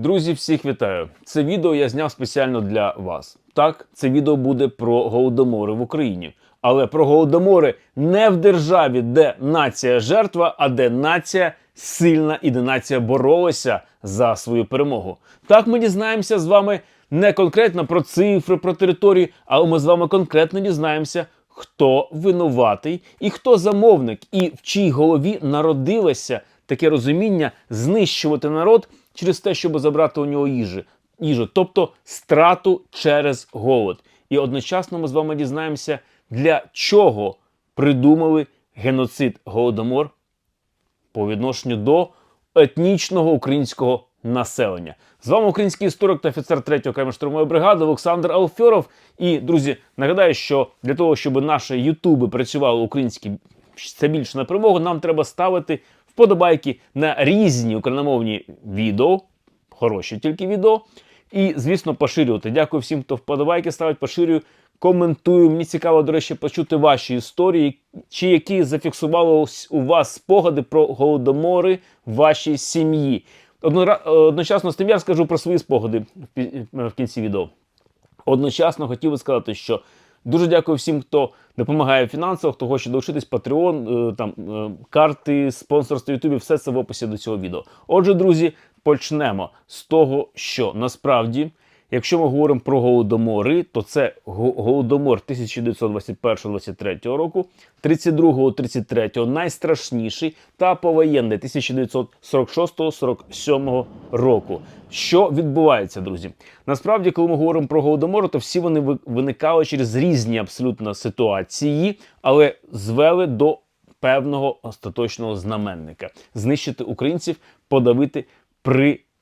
Друзі, всіх вітаю! Це відео я зняв спеціально для вас. Так, це відео буде про голодомори в Україні. Але про голодомори не в державі, де нація жертва, а де нація сильна і де нація боролася за свою перемогу. Так ми дізнаємося з вами не конкретно про цифри, про території, але ми з вами конкретно дізнаємося, хто винуватий і хто замовник, і в чій голові народилося таке розуміння знищувати народ через те, щоб забрати у нього їжі, їжу, тобто страту через голод. І одночасно ми з вами дізнаємося, для чого придумали геноцид голодомор по відношенню до етнічного українського населення. З вами український історик та офіцер 3-ї окремої штурмової бригади Олександр Алфьоров. І друзі, нагадаю, що для того, щоб наші ютуби працювали українські це більше на перемогу, нам треба ставити вподобайки на різні україномовні відео, хороші тільки відео. І, звісно, поширювати. Дякую всім, хто вподобайки ставить, поширюю, коментую. Мені цікаво, до речі, почути ваші історії, чи які зафіксували у вас спогади про голодомори в вашій сім'ї. Одночасно з тим я скажу про свої спогади в кінці відео. Одночасно хотів би сказати, що дуже дякую всім, хто допомагає фінансово, хто хоче долучитись Patreon, е, там е, карти, спонсорство Ютубі, все це в описі до цього відео. Отже, друзі, почнемо з того, що насправді, якщо ми говоримо про голодомори, то це голодомор 1921-23 року, 32-33 найстрашніший та повоєнний 1946-47 року. Що відбувається, друзі? Насправді, коли ми говоримо про голодомор, то всі вони виникали через різні абсолютно ситуації, але звели до певного остаточного знаменника: знищити українців, подавити,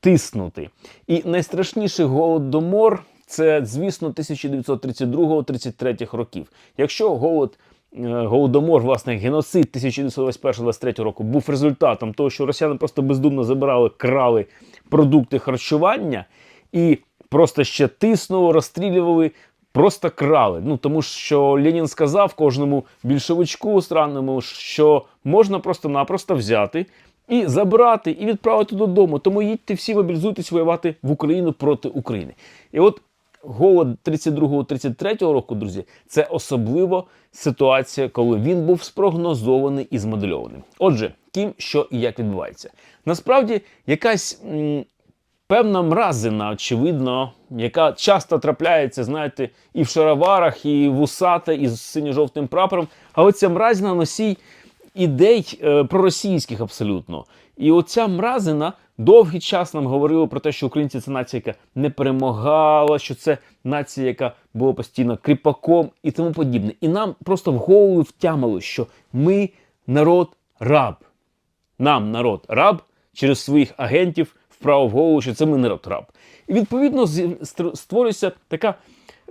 притиснути. І найстрашніший голодомор це, звісно, 1932-33 років. Якщо голод. е, Голодомор, власне, геноцид 1921-23 року був результатом того, що росіяни просто бездумно забирали, крали продукти харчування і просто ще тиснули, розстрілювали, просто крали. Ну тому що Ленін сказав кожному більшовичку странному, що можна просто-напросто взяти і забрати, і відправити додому. Тому їдьте всі мобілізуйтесь воювати в Україну проти України. І от голод 32-33 року, друзі, це особливо ситуація, коли він був спрогнозований і змодельований. Отже, ким, що і як відбувається. Насправді, якась м, певна мразина, очевидно, яка часто трапляється, знаєте, і в шароварах, і в усата, і з синьо-жовтим прапором. Але ця мразина носій ідей е, проросійських абсолютно. І оця мразина довгий час нам говорила про те, що українці це нація, яка не перемагала, що це нація, яка була постійно кріпаком і тому подібне. І нам просто в голову втямили, що ми народ раб. Нам народ раб через своїх агентів вправо в голову, що це ми народ раб. І відповідно створюється така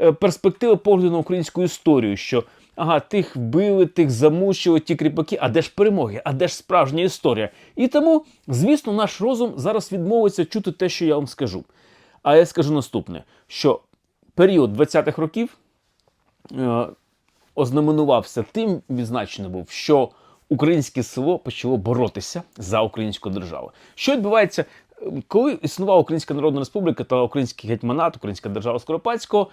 е, перспектива погляду на українську історію, що ага, тих вбили, тих замучили, ті кріпаки, а де ж перемоги, а де ж справжня історія? І тому, звісно, наш розум зараз відмовиться чути те, що я вам скажу. А я скажу наступне: що період 20-х років е, ознаменувався тим, відзначено був, що українське село почало боротися за українську державу. Що відбувається, е, коли існувала Українська Народна Республіка та Український гетьманат, Українська держава Скоропадського,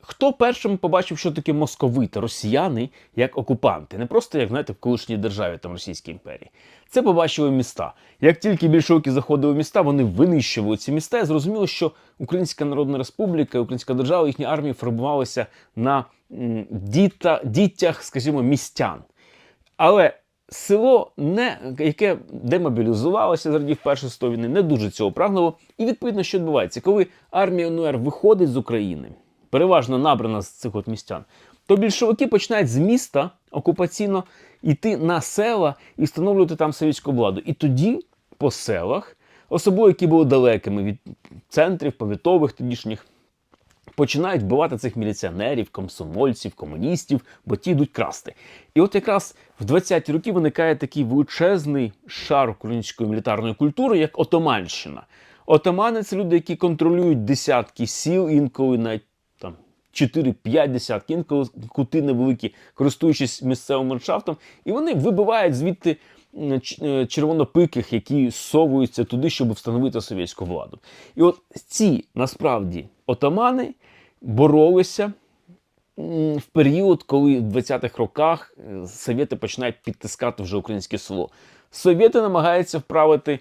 хто першим побачив, що таке московити, росіяни як окупанти, не просто як знаєте в колишній державі там Російській імперії. Це побачили міста. Як тільки більшовики заходили в міста, вони винищували ці міста і зрозуміло, що Українська Народна Республіка, Українська держава, їхні армії формувалися на діта, дітях, скажімо, містян. Але село, не, яке демобілізувалося з радів Першої війни, не дуже цього прагнуло. І відповідно, що відбувається, коли армія УНР виходить з України, переважно набрана з цих от містян, то більшовики починають з міста окупаційно йти на села і встановлювати там совєтську владу. І тоді по селах, особливо які були далекими від центрів повітових тодішніх, починають вбивати цих міліціонерів, комсомольців, комуністів, бо ті йдуть красти. І от якраз в 20-ті роки виникає такий величезний шар української мілітарної культури, як Отоманщина. Отамани це люди, які контролюють десятки сіл, інколи навіть 4-5 десятки, інколи кути невеликі, користуючись місцевим ландшафтом, і вони вибивають звідти е, червонопиких, які совуються туди, щоб встановити совєтську владу. І от ці насправді отамани боролися в період, коли в 20-х роках е, совєти починають підтискати вже українське село. Совєти намагаються вправити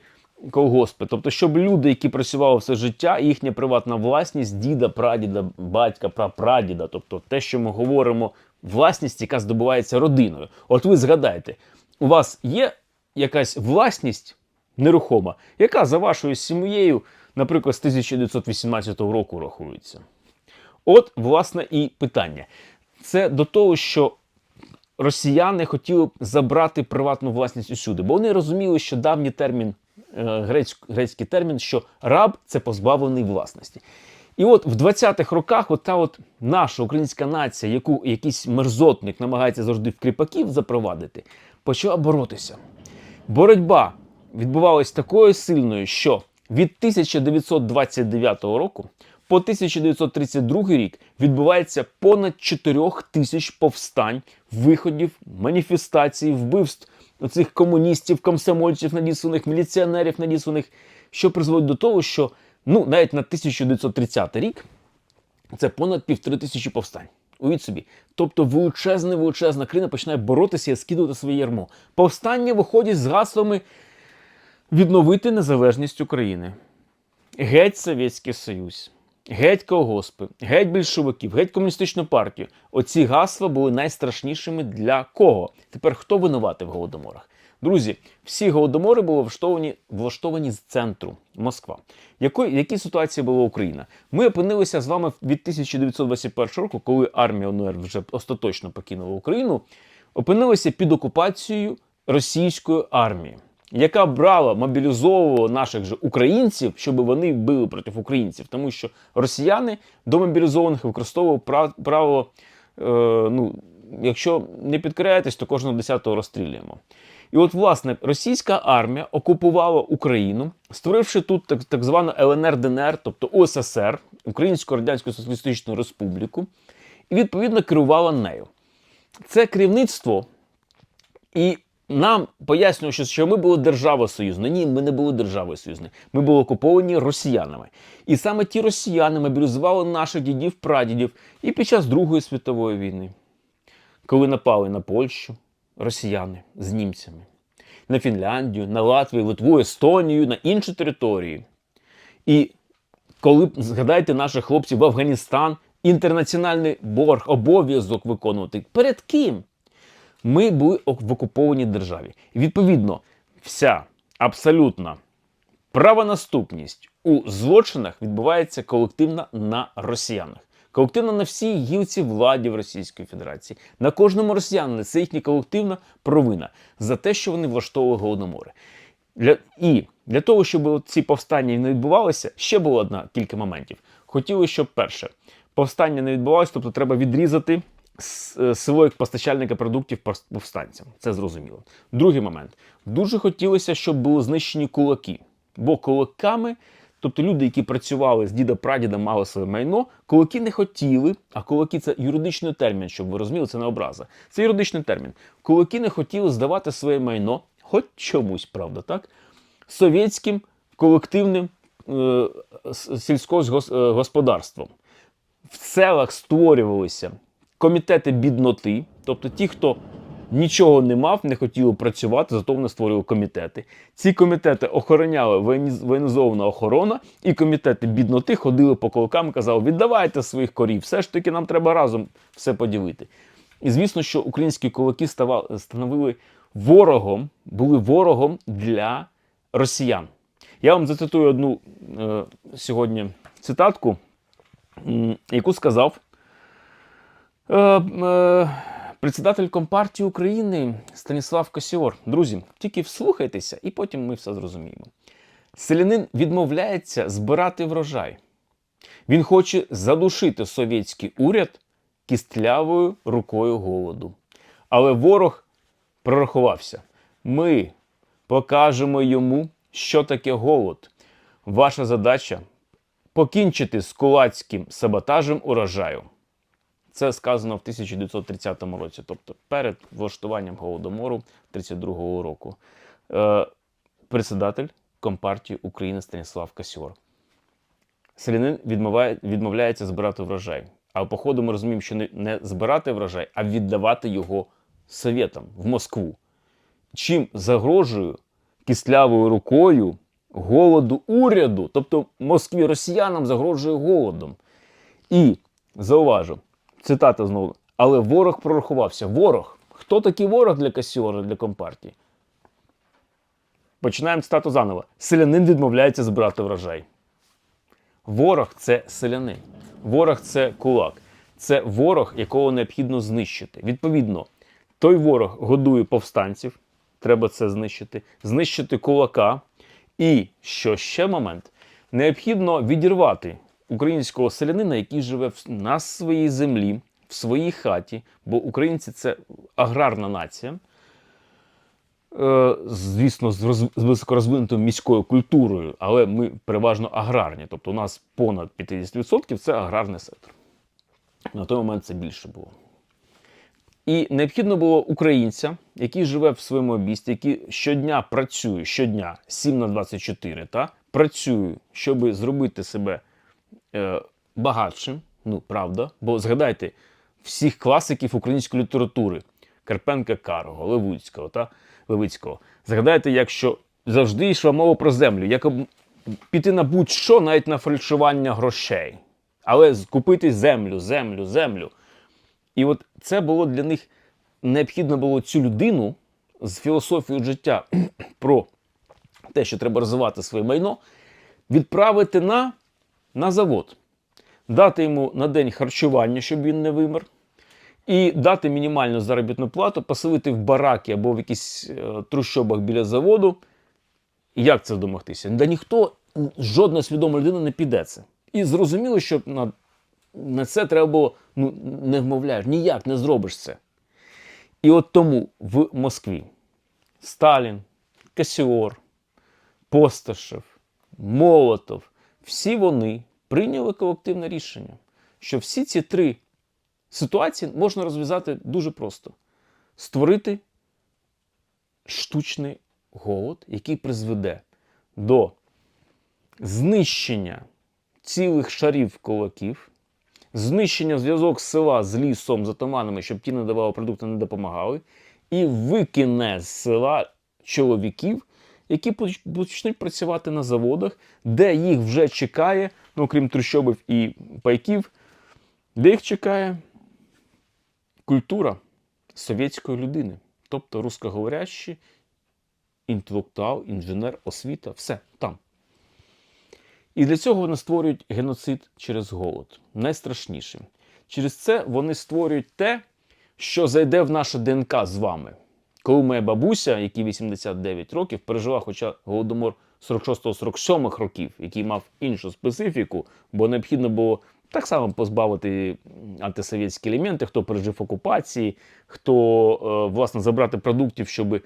колгоспи, тобто, щоб люди, які працювали все життя, їхня приватна власність діда, прадіда, батька, прапрадіда, тобто те, що ми говоримо, власність, яка здобувається родиною. От ви згадайте, у вас є якась власність нерухома, яка за вашою сім'єю, наприклад, з 1918 року рахується. От, власне, і питання. Це до того, що росіяни хотіли забрати приватну власність усюди, бо вони розуміли, що давній термін, грець- грецький термін, що раб це позбавлений власності. І от в 20-х роках, от та от наша українська нація, яку якийсь мерзотник намагається завжди в кріпаків запровадити, почала боротися. Боротьба відбувалась такою сильною, що від 1929 року по 1932 рік відбувається понад 4 тисяч повстань, виходів, маніфестацій, вбивств оцих комуністів, комсомольців, надісланих, міліціонерів надісланих, що призводить до того, що ну, навіть на 1930 рік це понад півтори тисячі повстань. Уявіть собі. Тобто величезна, величезна країна починає боротися і скидувати своє ярмо. Повстання виходять з гаслами відновити незалежність України. Геть Совєтський Союз, геть колгоспи, геть більшовиків, геть комуністичну партію. Оці гасла були найстрашнішими для кого? Тепер хто винуватий в голодоморах? Друзі, всі голодомори були влаштовані, влаштовані з центру Москва. Якої, які ситуації була Україна? Ми опинилися з вами від 1921 року, коли армія ОНР вже остаточно покинула Україну, опинилися під окупацією російської армії, яка брала, мобілізовувала наших же українців, щоб вони били проти українців, тому що росіяни до мобілізованих використовували пра- правило, е, ну, якщо не підкоряєтесь, то кожного десятого розстрілюємо. І от, власне, російська армія окупувала Україну, створивши тут так, так звану ЛНР ДНР, тобто УССР, Українську Радянську Соціалістичну Республіку, і відповідно керувала нею. Це керівництво і нам пояснювали, що, ми були державою союзною. Ні, ми не були державою союзною. Ми були окуповані росіянами. І саме ті росіяни мобілізували наших дідів, прадідів і під час Другої світової війни, коли напали на Польщу, росіяни з німцями, на Фінляндію, на Латвію, Литву, Естонію, на інші території. І коли згадайте наших хлопців в Афганістан, інтернаціональний борг, обов'язок виконувати. Перед ким? Ми були в окупованій державі. І відповідно, вся абсолютна правонаступність у злочинах відбувається колективно на росіянах. Колективно на всій гілці владі в Російської Федерації. На кожному росіянині це їхня колективна провина за те, що вони влаштовували голодомори. Для, і для того, щоб ці повстання не відбувалися, ще було одна кілька моментів. Хотіли, щоб перше, повстання не відбувалося, тобто треба відрізати с- е, постачальника продуктів повстанцям. Це зрозуміло. Другий момент. Дуже хотілося, щоб були знищені кулаки. Бо кулаками, тобто люди, які працювали з діда прадіда, мали своє майно, кулаки не хотіли, а кулаки це юридичний термін, щоб ви розуміли, це не образа. Це юридичний термін. Кулаки не хотіли здавати своє майно, хоч чомусь, правда, так? Совєтським колективним е, сільськогосподарством. В селах створювалися комітети бідноти, тобто ті, хто нічого не мав, не хотіли працювати, зато вони створювали комітети. Ці комітети охороняли воєнізована охорона, і комітети бідноти ходили по колокам і казали, віддавайте своїх корів, все ж таки нам треба разом все поділити. І звісно, що українські кулаки становили ворогом, були ворогом для росіян. Я вам зацитую одну е, сьогодні цитатку, яку сказав е, е, председатель Компартії України Станіслав Косіор. Друзі, тільки вслухайтеся, і потім ми все зрозуміємо. Селянин відмовляється збирати врожай. Він хоче задушити совєтський уряд кістлявою рукою голоду. Але ворог прорахувався. Ми покажемо йому, що таке голод. Ваша задача покінчити з кулацьким саботажем урожаю. Це сказано в 1930 році, тобто перед влаштуванням голодомору 32-го року. е, председатель Компартії України Станіслав Касьор. Селянин відмовляє, відмовляється збирати врожай. А по ходу ми розуміємо, що не збирати врожай, а віддавати його совєтам в Москву. Чим загрожує кислявою рукою голоду уряду, тобто Москві росіянам загрожує голодом. І зауважу, цитата знову. Але ворог прорахувався. Ворог. Хто такий ворог для Касіора, для Компартії? Починаємо цитату заново. Селянин відмовляється збирати врожай. Ворог це селянин. Ворог це кулак. Це ворог, якого необхідно знищити. Відповідно, той ворог годує повстанців, треба це знищити, знищити кулака. І що ще момент, необхідно відірвати українського селянина, який живе на своїй землі, в своїй хаті, бо українці це аграрна нація. Е, звісно, з, високорозвинутою міською культурою, але ми переважно аграрні. Тобто у нас понад 50% це аграрний сектор. На той момент це більше було. І необхідно було українця, який живе в своєму обісті, який щодня працює, щодня 7 на 24, та, працює, щоб зробити себе багатшим. Ну, правда. Бо згадайте всіх класиків української літератури: Карпенка Карого, Левицького та Левицького. Згадайте, якщо завжди йшла мова про землю, як піти на будь-що, навіть на фальшування грошей. Але купити землю, землю, землю. І от це було для них необхідно було цю людину з філософією життя про те, що треба розвивати своє майно, відправити на, на завод, дати йому на день харчування, щоб він не вимер, і дати мінімальну заробітну плату, поселити в бараки або в якісь е, трущобах біля заводу. Як це домогтися? Да ніхто, жодна свідома людина не піде це. І зрозуміло, що на, на це треба було, ну, не вмовляєш, ніяк не зробиш це. І от тому в Москві Сталін, Касіор, Посташев, Молотов, всі вони прийняли колективне рішення, що всі ці три ситуації можна розв'язати дуже просто: створити штучний голод, який призведе до знищення цілих шарів кулаків, знищення зв'язок села з лісом, з атаманами, щоб ті не давали продукти, не допомагали, і викине з села чоловіків, які почнуть працювати на заводах, де їх вже чекає, ну крім трущобів і пайків, де їх чекає культура совєтської людини, тобто рускоговорящі, інтелектуал, інженер, освіта, все там. І для цього вони створюють геноцид через голод. Найстрашніше. Через це вони створюють те, що зайде в наше ДНК з вами. Коли моя бабуся, якій 89 років, пережила хоча голодомор 46-47 років, який мав іншу специфіку, бо необхідно було так само позбавити антисовєтські елементи, хто пережив окупації, хто е, власне забрати продуктів, щоб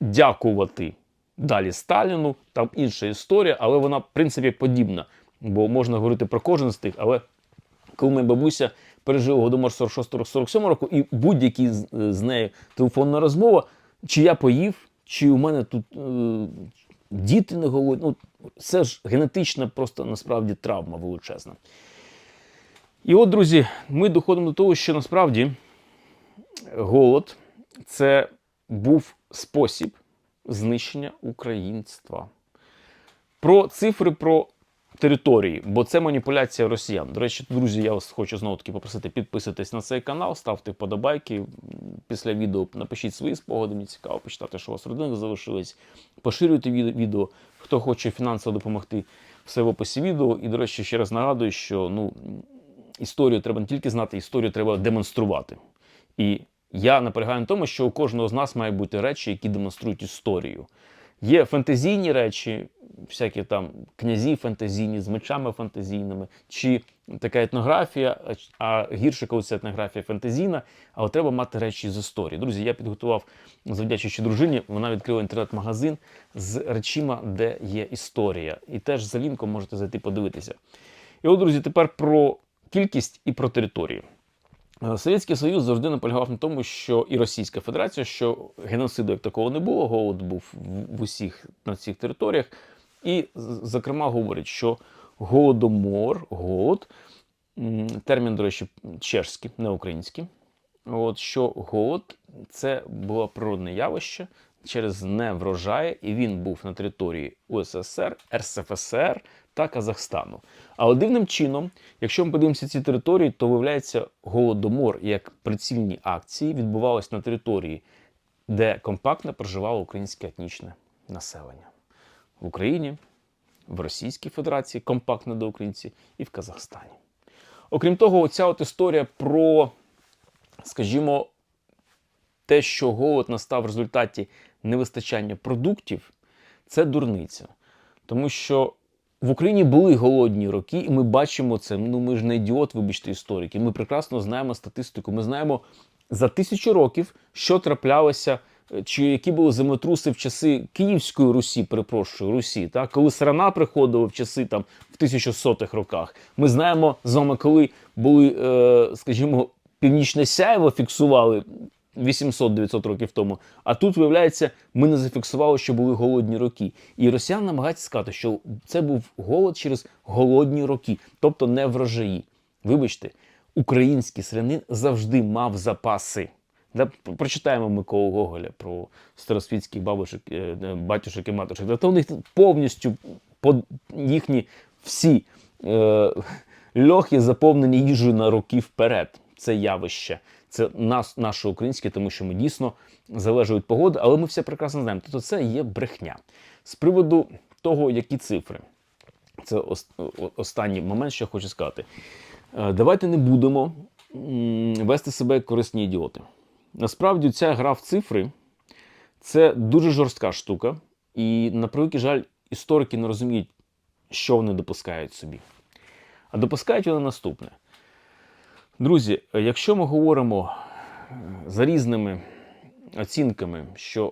дякувати далі Сталіну. Там інша історія, але вона, в принципі, подібна. Бо можна говорити про кожен з тих, але коли моя бабуся пережила голодомор 46-47 року, і будь-які з, з нею телефонна розмова, чи я поїв, чи у мене тут е, діти не голодні. Ну, це ж генетична просто насправді травма величезна. І от, друзі, ми доходимо до того, що насправді голод це був спосіб знищення українства. Про цифри, про території, бо це маніпуляція росіян. До речі, друзі, я вас хочу знову таки попросити підписатись на цей канал, ставте вподобайки. Після відео напишіть свої спогади, мені цікаво почитати, що у вас в родинах залишилось. Поширюйте відео. Хто хоче фінансово допомогти, все в описі відео. І, до речі, ще раз нагадую, що ну, історію треба не тільки знати, історію треба демонструвати. І я наполягаю на тому, що у кожного з нас має бути речі, які демонструють історію. Є фантазійні речі, всякі там князі фантазійні з мечами фантазійними, чи така етнографія, а- гірше, коли це етнографія фантазійна, але треба мати речі з історії. Друзі, я підготував, завдячуючи дружині, вона відкрила інтернет-магазин з речима, де є історія. І теж за лінком можете зайти подивитися. І от, друзі, тепер про кількість і про територію. Е, Совєтський Союз завжди наполягав на тому, що і Російська Федерація, що геноциду як такого не було, голод був в- усіх на всіх територіях. І, зокрема, говорить, що голодомор, голод, термін, до речі, чешський, не український. От що голод це було природне явище через неврожай, і він був на території УССР, РСФСР та Казахстану. Але дивним чином, якщо ми подивимося ці території, то виявляється голодомор як прицільні акції відбувалися на території, де компактно проживало українське етнічне населення в Україні, в Російській Федерації, компактно до українці, і в Казахстані. Окрім того, оця от історія про, скажімо, те, що голод настав в результаті невистачання продуктів, це дурниця. Тому що в Україні були голодні роки, і ми бачимо це. Ну ми ж не ідіот, вибачте, історики. Ми прекрасно знаємо статистику. Ми знаємо за тисячу років, що траплялося, е, чи які були землетруси в часи Київської Русі, перепрошую, Русі, так? коли сарана приходила в часи там в 1100-х роках. Ми знаємо з вами, коли були, е, скажімо, північне сяйво фіксували 800-900 років тому. А тут, виявляється, ми не зафіксували, що були голодні роки. І росіяни намагаються сказати, що це був голод через голодні роки, тобто не врожаї. Вибачте, український селянин завжди мав запаси. Прочитаємо Миколу Гоголя про старосвітських бабушек, е, е, батюшок і матушок. То у них повністю по їхні всі е, льохи заповнені їжею на роки вперед. Це явище. Це нас, наше українське, тому що ми дійсно залежимо від погоди, але ми все прекрасно знаємо. Тобто це є брехня. З приводу того, які цифри. Це останній момент, що я хочу сказати. Е, Давайте не будемо вести себе як корисні ідіоти. Насправді, ця гра в цифри це дуже жорстка штука, і, на превеликий жаль, історики не розуміють, що вони допускають собі. А допускають вони наступне. Друзі, якщо ми говоримо е, за різними оцінками, що е,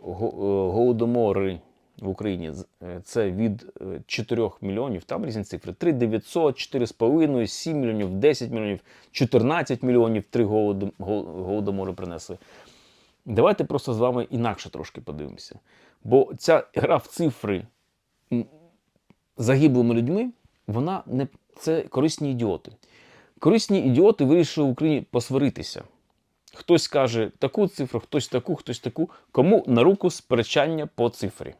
голодомори в Україні е, це від е, 4 мільйонів, там різні цифри: 3 900, 4,5, 7 мільйонів, 10 мільйонів, 14 мільйонів, 3 голодом- голодомори принесли. Давайте просто з вами інакше трошки подивимося. Бо ця гра в цифри загиблими людьми, вона не це корисні ідіоти. Корисні ідіоти вирішили в Україні посваритися. Хтось каже таку цифру, хтось таку, хтось таку. Кому на руку сперечання по цифрі?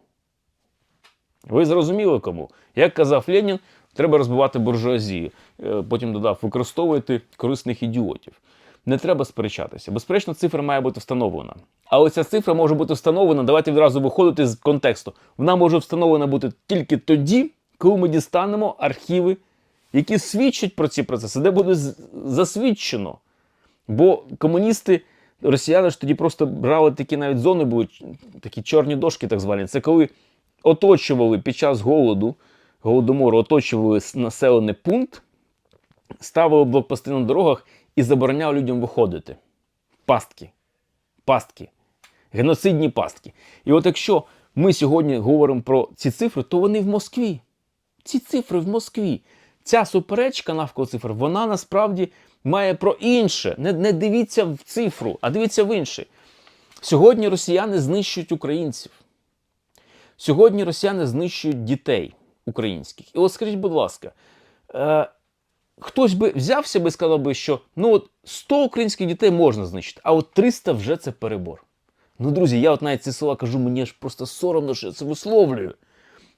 Ви зрозуміли кому? Як казав Ленін, треба розбивати буржуазію. Е, Потім додав, використовуйте корисних ідіотів. Не треба сперечатися. Безперечно, цифра має бути встановлена. Але ця цифра може бути встановлена, давайте відразу виходити з контексту. Вона може встановлена бути тільки тоді, коли ми дістанемо архіви, які свідчать про ці процеси, де буде засвідчено. Бо комуністи, росіяни ж тоді просто брали такі навіть зони, були такі чорні дошки, так звані. Це коли оточували під час голоду, голодомору, оточували населений пункт, ставили блокпости на дорогах і забороняли людям виходити. Пастки. Пастки. Геноцидні пастки. І от якщо ми сьогодні говоримо про ці цифри, то вони в Москві. Ці цифри в Москві. Ця суперечка навколо цифр, вона насправді має про інше. Не, не дивіться в цифру, а дивіться в інше. Сьогодні росіяни знищують українців. Сьогодні росіяни знищують дітей українських. І от скажіть, будь ласка, е, хтось би взявся би і сказав би, що ну от 100 українських дітей можна знищити, а от 300 вже це перебор. Ну, друзі, я от навіть ці слова кажу, мені аж просто соромно, що я це висловлюю.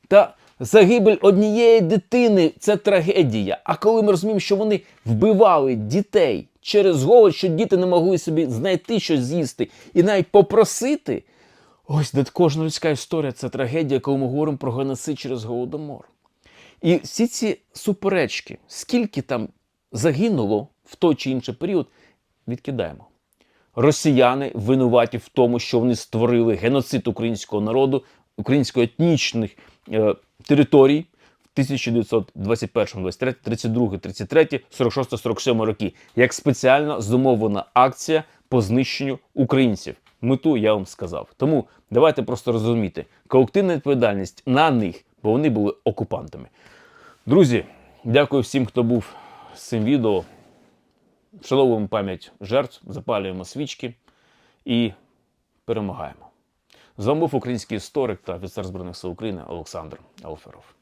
Та загибель однієї дитини це трагедія. А коли ми розуміємо, що вони вбивали дітей через голод, що діти не могли собі знайти щось з'їсти і навіть попросити. Ось де кожна людська історія це трагедія, коли ми говоримо про геноцид через голодомор. І всі ці суперечки, скільки там загинуло в той чи інший період, відкидаємо. Росіяни винуваті в тому, що вони створили геноцид українського народу, українсько-етнічних е, територій в 1921, 23, 32, 33, 46, 47 роки, як спеціально зумовлена акція по знищенню українців. Мету я вам сказав. Тому давайте просто розуміти колективна відповідальність на них, бо вони були окупантами. Друзі, дякую всім, хто був з цим відео. вшановуємо пам'ять жертв, запалюємо свічки і перемагаємо. З вами був український історик та офіцер Збройних сил України Олександр Алферов.